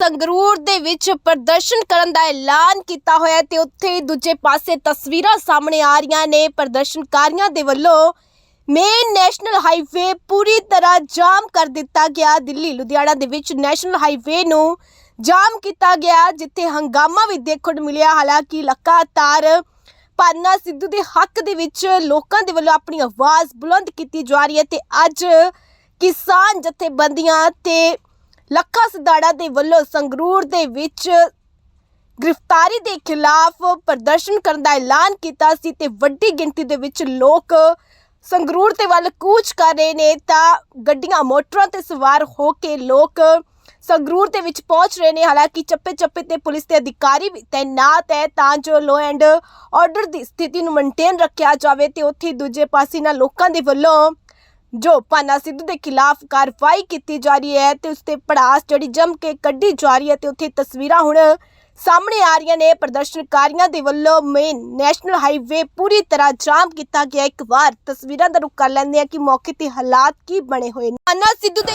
ਸੰਗਰੂਰ ਦੇ ਵਿੱਚ ਪ੍ਰਦਰਸ਼ਨ ਕਰਨ ਦਾ ਐਲਾਨ ਕੀਤਾ ਹੋਇਆ ਹੈ ਤੇ ਉੱਥੇ ਦੂਜੇ ਪਾਸੇ ਤਸਵੀਰਾਂ ਸਾਹਮਣੇ ਆ ਰਹੀਆਂ ਨੇ। ਪ੍ਰਦਰਸ਼ਨਕਾਰੀਆਂ ਦੇ ਵੱਲੋਂ ਮੇਨ ਨੈਸ਼ਨਲ ਹਾਈਵੇ ਪੂਰੀ ਤਰ੍ਹਾਂ ਜਾਮ ਕਰ ਦਿੱਤਾ ਗਿਆ। ਦਿੱਲੀ, ਲੁਧਿਆਣਾ ਦੇ ਵਿੱਚ ਨੈਸ਼ਨਲ ਹਾਈਵੇ ਨੂੰ ਜਾਮ ਕੀਤਾ ਗਿਆ, ਜਿੱਥੇ ਹੰਗਾਮਾ ਵੀ ਦੇਖਣ ਨੂੰ ਮਿਲਿਆ। ਹਾਲਾਂਕਿ ਲਗਾਤਾਰ ਪਾਨਾ ਸਿੱਧੂ ਦੇ ਹੱਕ ਦੇ ਵਿੱਚ ਲੋਕਾਂ ਦੇ ਵੱਲੋਂ ਆਪਣੀ ਆਵਾਜ਼ ਬੁਲੰਦ ਕੀਤੀ ਜਾ ਰਹੀ ਹੈ ਤੇ ਅੱਜ ਕਿਸਾਨ ਜਥੇਬੰਦੀਆਂ ਤੇ ਲੱਖਾ ਸਦਾੜਾ ਦੇ ਵੱਲੋਂ ਸੰਗਰੂਰ ਦੇ ਵਿੱਚ ਗ੍ਰਿਫਤਾਰੀ ਦੇ ਖਿਲਾਫ ਪ੍ਰਦਰਸ਼ਨ ਕਰਨ ਦਾ ਐਲਾਨ ਕੀਤਾ ਸੀ ਤੇ ਵੱਡੀ ਗਿਣਤੀ ਦੇ ਵਿੱਚ ਲੋਕ ਸੰਗਰੂਰ ਦੇ ਵੱਲ ਕੂਚ ਕਰ ਰਹੇ ਨੇ ਤਾਂ ਗੱਡੀਆਂ, ਮੋਟਰਾਂ ਤੇ ਸਵਾਰ ਹੋ ਕੇ ਲੋਕ ਸੰਗਰੂਰ ਦੇ ਵਿੱਚ ਪਹੁੰਚ ਰਹੇ ਨੇ। ਹਾਲਾਂਕਿ ਚੱਪੇ ਚੱਪੇ ਤੇ ਪੁਲਿਸ ਦੇ ਅਧਿਕਾਰੀ ਵੀ ਤੈਨਾਤ ਹੈ, ਤਾਂ ਜੋ ਲੋ ਐਂਡ ਆਰਡਰ ਦੀ ਸਥਿਤੀ ਨੂੰ ਮੇਨਟੇਨ ਰੱਖਿਆ ਜਾਵੇ ਤੇ ਉੱਥੇ ਦੂਜੇ ਪਾਸੇ ਨਾਲ ਲੋਕਾਂ ਦੇ ਵੱਲੋਂ ਜੋ ਪਾਨਾ ਸਿੱਧੂ ਦੇ ਖਿਲਾਫ ਕਾਰਵਾਈ ਕੀਤੀ ਜਾ ਰਹੀ ਹੈ ਤੇ ਉਸ ਤੇ ਪੜਾਸ ਜਿਹੜੀ ਜੰਮ ਕੇ ਕੱਢੀ ਜਾ ਰਹੀ ਹੈ ਤੇ ਉੱਥੇ ਤਸਵੀਰਾਂ ਹੁਣ ਸਾਹਮਣੇ ਆ ਰਹੀਆਂ ਨੇ। ਪ੍ਰਦਰਸ਼ਨਕਾਰੀਆਂ ਦੇ ਵੱਲੋਂ ਮੇਨ ਨੈਸ਼ਨਲ ਹਾਈਵੇ ਪੂਰੀ ਤਰ੍ਹਾਂ ਜਾਮ ਕੀਤਾ ਗਿਆ। ਇੱਕ ਵਾਰ ਤਸਵੀਰਾਂ ਦਾ ਰੁਖ ਕਰ ਲੈਂਦੇ ਆ ਕਿ ਮੌਕੇ ਤੇ ਹਾਲਾਤ ਕੀ ਬਣੇ ਹੋਏ ਨੇ। ਪਾਨਾ ਸਿੱਧੂ ਦੇ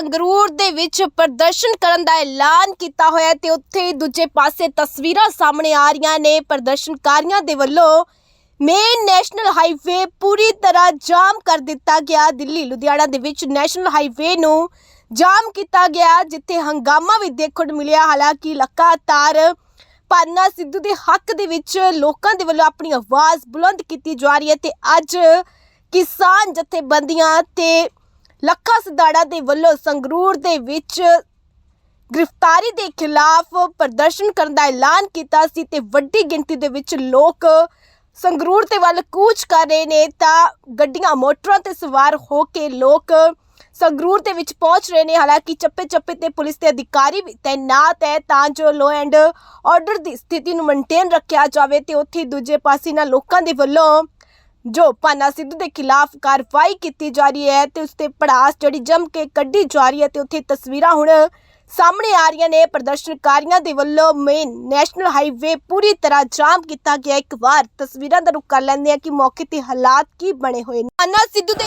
ਸੰਗਰੂਰ ਦੇ ਵਿੱਚ ਪ੍ਰਦਰਸ਼ਨ ਕਰਨ ਦਾ ਐਲਾਨ ਕੀਤਾ ਹੋਇਆ ਹੈ ਤੇ ਉੱਥੇ ਦੂਜੇ ਪਾਸੇ ਤਸਵੀਰਾਂ ਸਾਹਮਣੇ ਆ ਰਹੀਆਂ ਨੇ। ਪ੍ਰਦਰਸ਼ਨਕਾਰੀਆਂ ਦੇ ਵੱਲੋਂ ਮੇਨ ਨੈਸ਼ਨਲ ਹਾਈਵੇ ਪੂਰੀ ਤਰ੍ਹਾਂ ਜਾਮ ਕਰ ਦਿੱਤਾ ਗਿਆ। ਦਿੱਲੀ, ਲੁਧਿਆਣਾ ਦੇ ਵਿੱਚ ਨੈਸ਼ਨਲ ਹਾਈਵੇ ਨੂੰ ਜਾਮ ਕੀਤਾ ਗਿਆ, ਜਿੱਥੇ ਹੰਗਾਮਾ ਵੀ ਦੇਖਣ ਨੂੰ ਮਿਲਿਆ। ਹਾਲਾਂਕਿ ਲਗਾਤਾਰ ਪਾਨਾ ਸਿੱਧੂ ਦੇ ਹੱਕ ਦੇ ਵਿੱਚ ਲੋਕਾਂ ਦੇ ਵੱਲੋਂ ਆਪਣੀ ਆਵਾਜ਼ ਬੁਲੰਦ ਕੀਤੀ ਜਾ ਰਹੀ ਹੈ ਤੇ ਅੱਜ ਕਿਸਾਨ ਜਥੇਬੰਦੀਆਂ ਤੇ ਲੱਖਾ ਸਦਾੜਾ ਦੇ ਵੱਲੋਂ ਸੰਗਰੂਰ ਦੇ ਵਿੱਚ ਗ੍ਰਿਫਤਾਰੀ ਦੇ ਖਿਲਾਫ ਪ੍ਰਦਰਸ਼ਨ ਕਰਨ ਦਾ ਐਲਾਨ ਕੀਤਾ ਸੀ ਤੇ ਵੱਡੀ ਗਿਣਤੀ ਦੇ ਵਿੱਚ ਲੋਕ ਸੰਗਰੂਰ ਦੇ ਵੱਲ ਕੂਚ ਕਰ ਰਹੇ ਨੇ ਤਾਂ ਗੱਡੀਆਂ, ਮੋਟਰਾਂ ਤੇ ਸਵਾਰ ਹੋ ਕੇ ਲੋਕ ਸੰਗਰੂਰ ਦੇ ਵਿੱਚ ਪਹੁੰਚ ਰਹੇ ਨੇ। ਹਾਲਾਂਕਿ ਚੱਪੇ ਚੱਪੇ ਤੇ ਪੁਲਿਸ ਦੇ ਅਧਿਕਾਰੀ ਵੀ ਤੈਨਾਤ ਹੈ, ਤਾਂ ਜੋ ਲੋ ਐਂਡ ਆਰਡਰ ਦੀ ਸਥਿਤੀ ਨੂੰ ਮੇਨਟੇਨ ਰੱਖਿਆ ਜਾਵੇ ਤੇ ਉੱਥੇ ਦੂਜੇ ਪਾਸੇ ਨਾਲ ਲੋਕਾਂ ਦੇ ਵੱਲੋਂ ਜੋ ਪਾਨਾ ਸਿੱਧੂ ਦੇ ਖਿਲਾਫ ਕਾਰਵਾਈ ਕੀਤੀ ਜਾ ਰਹੀ ਹੈ ਤੇ ਉਸ ਤੇ ਪੜਾਸ ਜਿਹੜੀ ਜੰਮ ਕੇ ਕੱਢੀ ਜਾ ਰਹੀ ਹੈ ਤੇ ਉੱਥੇ ਤਸਵੀਰਾਂ ਹੁਣ ਸਾਹਮਣੇ ਆ ਰਹੀਆਂ ਨੇ। ਪ੍ਰਦਰਸ਼ਨਕਾਰੀਆਂ ਦੇ ਵੱਲੋਂ ਮੇਨ ਨੈਸ਼ਨਲ ਹਾਈਵੇ ਪੂਰੀ ਤਰ੍ਹਾਂ ਜਾਮ ਕੀਤਾ ਗਿਆ। ਇੱਕ ਵਾਰ ਤਸਵੀਰਾਂ ਦਾ ਰੁਖ ਕਰ ਲੈਂਦੇ ਆ ਕਿ ਮੌਕੇ ਤੇ ਹਾਲਾਤ ਕੀ ਬਣੇ ਹੋਏ ਨੇ। ਪਾਨਾ ਸਿੱਧੂ ਦੇ